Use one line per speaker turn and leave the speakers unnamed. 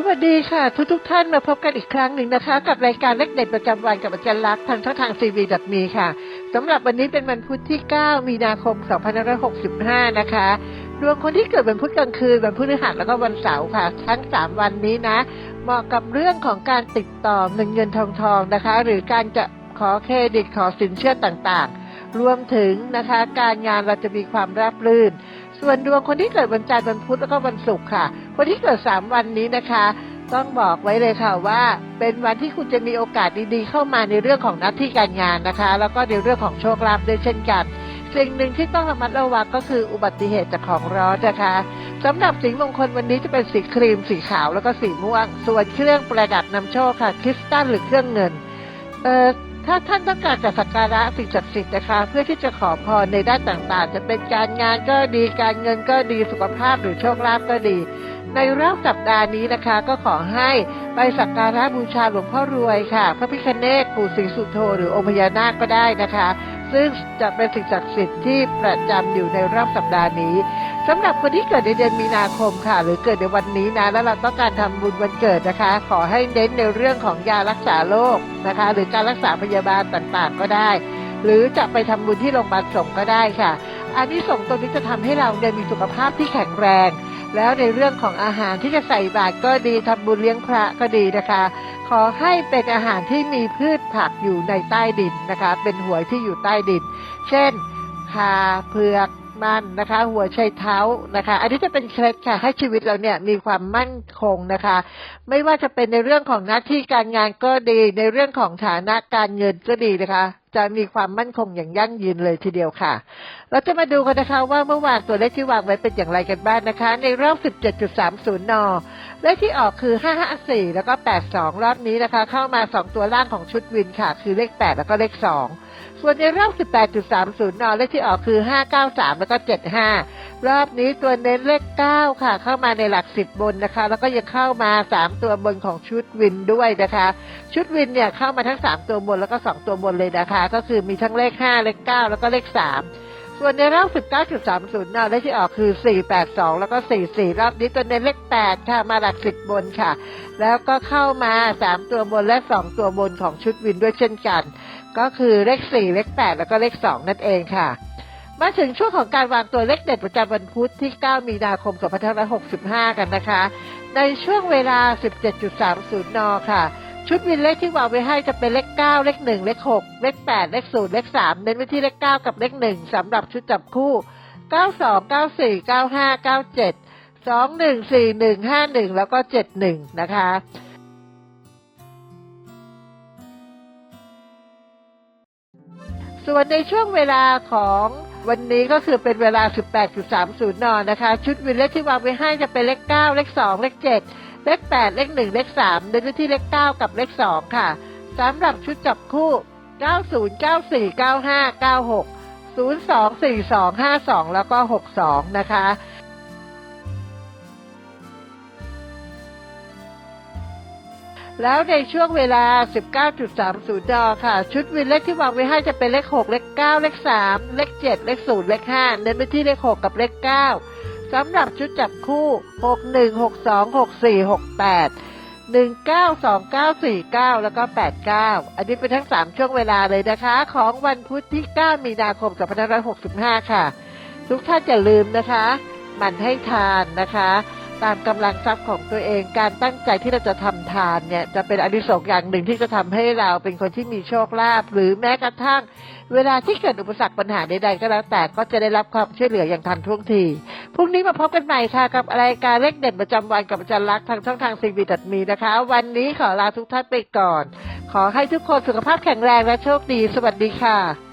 สวัสดีค่ะทุกทุกท่านมาพบกันอีกครั้งหนึ่งนะคะ กับรายการเลขเด็ดประจำวันกับอาจารย์ลักษณ์ทางช่องทางซีวีดัมีค่ะสำหรับวันนี้เป็นวันพุธที่ 9 มีนาคม 2565 นะคะดวงคนที่เกิดวันพุธกลางคืนวันพฤหัสแล้วก็วันเสาร์ค่ะ ทั้ง 3 วันนี้นะ เหมาะกับเรื่องของการติดต่อเงินเงินทองทองนะคะ หรือการจะขอเครดิตขอสินเชื่อต่างๆ รวมถึงนะคะ การงานเราจะมีความราบรื่น ส่วนดวงคนที่เกิดวันจันทร์วันพุธแล้วก็วันศุกร์ค่ะ คนที่เกิด3วันนี้นะคะ ต้องบอกไว้เลยค่ะว่า เป็นวันที่คุณจะมีโอกาสดีๆ เข้ามาในเรื่องของหน้าที่การงานนะคะ แล้วก็ในเรื่องของโชคลาภด้วยเช่นกัน สิ่งหนึ่งที่ต้องระมัดระวังก็คืออุบัติเหตุจากของร้อนนะคะสำหรับสีมงคลวันนี้จะเป็นสีครีม สีขาวแล้วก็สีม่วง ส่วนเครื่องประดับนำโชคค่ะคริสตัลหรือเครื่องเงิน เอ่อ ถ้าท่านต้องการจะสักการะสิ่งศักดิ์สิทธิ์นะคะ เพื่อที่จะขอพรในด้านต่างๆ จะเป็นการงานก็ดีการเงินก็ดีสุขภาพหรือโชคลาภก็ดี ในรอบสัปดาห์นี้นะคะ ก็ขอให้ไปสักการะบูชาหลวงพ่อรวยค่ะ พระพิคเนศปู่ศรีสุโธหรือองค์พญานาคก็ได้นะคะ ซึ่งจะเป็นสิ่งศักดิ์สิทธิ์ที่ประจำอยู่ในรอบสัปดาห์นี้ สำหรับคนที่เกิดในเดือนมีนาคมค่ะ หรือเกิดในวันนี้นะแล้วเราต้องการทำบุญวันเกิดนะคะ ขอให้เน้นในเรื่องของยารักษาโรคนะคะ หรือการรักษาพยาบาลต่างๆ ก็ได้ หรือจะไปทำบุญที่โรงพยาบาลสงก็ได้ค่ะ อันนี้ส่งตรงนี้จะทำให้เราเนี่ยมีสุขภาพที่แข็งแรง แล้วในเรื่องของอาหารที่จะใส่บาตรก็ดีทำบุญเลี้ยงพระก็ดีนะคะ ขอให้เป็นอาหารที่มีพืชผักอยู่ในใต้ดินนะคะ เป็นหวยที่อยู่ใต้ดิน เช่นคาเผือก มั่นนะคะ หัวใชเท้านะคะ อันนี้จะเป็นเคล็ดค่ะ ให้ชีวิตเราเนี่ยมีความมั่นคงนะคะ ไม่ว่าจะเป็นในเรื่องของหน้าที่การงานก็ดี ในเรื่องของฐานะการเงินก็ดีนะคะจะมีความมั่นคงอย่างยั่งยืนเลยทีเดียวค่ะ เราจะมาดูกันนะคะว่าเมื่อวานตัวเลขที่วางไว้เป็นอย่างไรกันบ้างนะคะ ในรอบ 17.30 น เลขที่ออกคือ 554 แล้วก็ 82 รอบนี้นะคะ เข้ามา 2 ตัวล่างของชุดวินค่ะ คือเลข 8 แล้วก็เลข 2 ส่วนในรอบ 18.30 น เลขที่ออกคือ 593 แล้วก็ 75 รอบนี้ตัวเน้นเลข 9 ค่ะ เข้ามาในหลัก 10 บนนะคะ แล้วก็ยังเข้ามา 3 ตัวบนของชุดวินด้วยนะคะชุดวินเนี่ยเข้ามาทั้ง 3 ตัวบนแล้วก็ 2 ตัวบนเลยนะคะ ก็คือมีทั้งเลข 5 เลข 9 แล้วก็เลข 3 ส่วนในรอบ 19.30นเลขที่ออกคือ 482 แล้วก็ 44 รอบนี้ตัวเน้นเลข 8 ค่ะมาหลัก 10 บนค่ะ แล้วก็เข้ามา 3 ตัวบนและ 2 ตัวบนของชุดวินด้วยเช่นกัน ก็คือเลข 4 เลข 8 แล้วก็เลข 2 นั่นเองค่ะมาถึงช่วงของการวางตัวเลขเด็ดประจำวันพุธที่ 9 มีนาคม 2565 กันนะคะ ในช่วงเวลา 17.30 น ค่ะ ชุดวินเลขที่วางไว้ให้จะเป็นเลขเก้าเลขหนึ่งเลขหกเลขแปดเลขศูนย์เลขสามเน้นไปที่เลขเก้ากับเลขหนึ่งสำหรับชุดจับคู่เก้าสองเก้าสี่เก้าห้าเก้าเจ็ดสองหนึ่งสี่หนึ่งห้าหนึ่งแล้วก็เจ็ดหนึ่งนะคะส่วนในช่วงเวลาของวันนี้ก็คือเป็นเวลา 18.30 น นะคะ ชุดวินเลขที่วางไว้ให้จะเป็นเลข 9 เลข 2 เลข 7 เลข 8 เลข 1 เลข 3 เดินไปที่เลข 9 กับเลข 2 ค่ะสำหรับชุดจับคู่ 90 94 95 96 02 42 52 แล้วก็ 62 นะคะแล้วในช่วงเวลา 19.30นค่ะ ชุดวินเลขที่วางไว้ให้จะเป็นเลข 6 เลข 9 เลข 3 เลข 7 เลข 0 เลข 5 เน้นไปที่เลข 6 กับเลข 9 สำหรับชุดจับคู่ 61 62 64 68 192949 แล้วก็ 89 อันนี้เป็นทั้ง 3 ช่วงเวลาเลยนะคะ ของวันพุธที่ 9 มีนาคม2565 ค่ะ ทุกท่านอย่าลืมนะคะหมั่นให้ทานนะคะ ตามกำลังทรัพย์ของตัวเอง การตั้งใจที่เราจะทำทานเนี่ยจะเป็นอนิสงส์อย่างหนึ่งที่จะทำให้เราเป็นคนที่มีโชคลาภหรือแม้กระทั่ง เวลาที่เกิดอุปสรรคปัญหาใดๆก็แล้วแต่ก็จะได้รับความช่วยเหลืออย่างทันท่วงทีพรุ่งนี้มาพบกันใหม่ค่ะกับรายการเลขเด่นประจำวันกับอาจารย์ลักษณ์ทางช่องทางซีบีดัดมีนะคะ วันนี้ขอลาทุกท่านไปก่อน ขอให้ทุกคนสุขภาพแข็งแรงและโชคดี สวัสดีค่ะ